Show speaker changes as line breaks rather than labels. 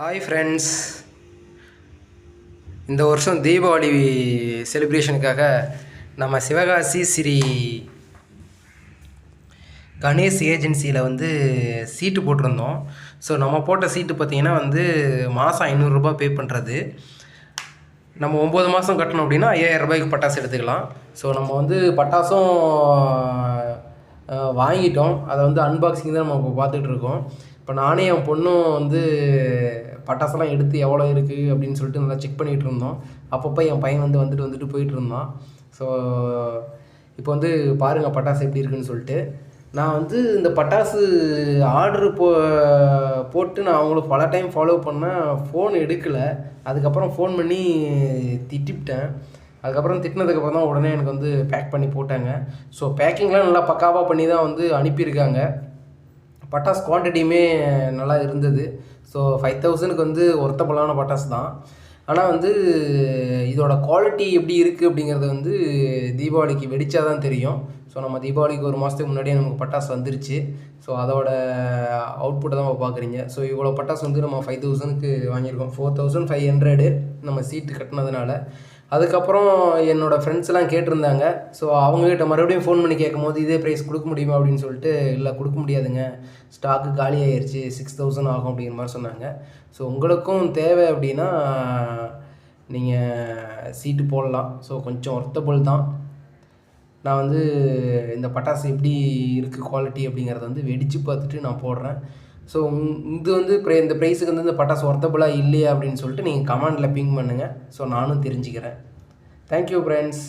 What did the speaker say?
Hi friends இந்த வருஷம் தீபாவளி செலிப்ரேஷனுக்காக நம்ம சிவகாசி ஸ்ரீ கணேஷ் ஏஜென்சியில் வந்து சீட்டு போட்டிருந்தோம். ஸோ நம்ம போட்ட சீட்டு பார்த்திங்கன்னா வந்து மாதம் ஐநூறுரூபா பே பண்ணுறது நம்ம ஒம்பது மாதம் கட்டணும் அப்படின்னா ஐயாயிரம் ரூபாய்க்கு பட்டாசு எடுத்துக்கலாம். ஸோ நம்ம வந்து பட்டாசும் வாங்கிட்டோம். அதை வந்து அன்பாக்சிங் தான் நம்ம இப்போ பார்த்துட்டு இருக்கோம். இப்போ நானே என் பொண்ணும் வந்து பட்டாசெல்லாம் எடுத்து எவ்வளோ இருக்குது அப்படின்னு சொல்லிட்டு நல்லா செக் பண்ணிகிட்டு இருந்தோம். அப்பப்போ என் பையன் வந்து வந்துட்டு வந்துட்டு போயிட்டு இருந்தான். ஸோ இப்போ வந்து பாருங்கள் பட்டாசு எப்படி இருக்குன்னு சொல்லிட்டு. நான் வந்து இந்த பட்டாசு ஆர்டர் போ போட்டு நான் அவங்களுக்கு பல டைம் ஃபாலோ பண்ணேன் ஃபோன் எடுக்கலை. அதுக்கப்புறம் ஃபோன் பண்ணி திட்டிவிட்டேன் அதுக்கப்புறம் திட்டினதுக்கப்புறம் தான் உடனே எனக்கு வந்து பேக் பண்ணி போட்டாங்க. ஸோ பேக்கிங்லாம் நல்லா பக்காவாக பண்ணி தான் வந்து அனுப்பியிருக்காங்க. பட்டாசு குவான்டிட்டியுமே நல்லா இருந்தது. ஸோ ஃபைவ் தௌசண்ட்க்கு வந்து ஒர்த்தபுளான பட்டாசு தான் ஆனால் வந்து இதோட குவாலிட்டி எப்படி இருக்குது அப்படிங்கிறது வந்து தீபாவளிக்கு வெடித்தா தான் தெரியும். ஸோ நம்ம தீபாவளிக்கு ஒரு மாதத்துக்கு முன்னாடியே நமக்கு பட்டாசு வந்துருச்சு. ஸோ அதோட அவுட்புட்டை தான் இப்போ பார்க்குறீங்க ஸோ இவ்வளோ பட்டாசு வந்து நம்ம ஃபைவ் தௌசண்ட்க்கு வாங்கியிருக்கோம். ஃபோர் தௌசண்ட் ஃபைவ் ஹண்ட்ரடு நம்ம சீட்டு கட்டினதுனால. அதுக்கப்புறம் என்னோடய ஃப்ரெண்ட்ஸ்லாம் கேட்டிருந்தாங்க. ஸோ அவங்கக்கிட்ட மறுபடியும் ஃபோன் பண்ணி கேட்கும்போது இதே ப்ரைஸ் கொடுக்க முடியுமா? அப்படின்னு சொல்லிட்டு இல்லை கொடுக்க முடியாதுங்க. ஸ்டாக்கு காலி ஆயிருச்சு. சிக்ஸ் தௌசண்ட் ஆகும் அப்படிங்கிற மாதிரி சொன்னாங்க. ஸோ உங்களுக்கும் தேவை அப்படின்னா நீங்கள் சீட்டு போடலாம். ஸோ கொஞ்சம் ஒர்த்தபுள் தான். நான் வந்து இந்த பட்டாசு எப்படி இருக்குது குவாலிட்டி அப்படிங்கிறத வந்து வெடித்து பார்த்துட்டு நான் போடுறேன். ஸோ இது வந்து ப்ரை- இந்த ப்ரைஸுக்கு வந்து இந்த பட்டாசு ஒர்த்தபுளாக இல்லையா அப்படின்னு சொல்லிட்டு நீங்கள் கமெண்டில் பிங் பண்ணுங்கள் ஸோ நானும் தெரிஞ்சுக்கிறேன். Thank you friends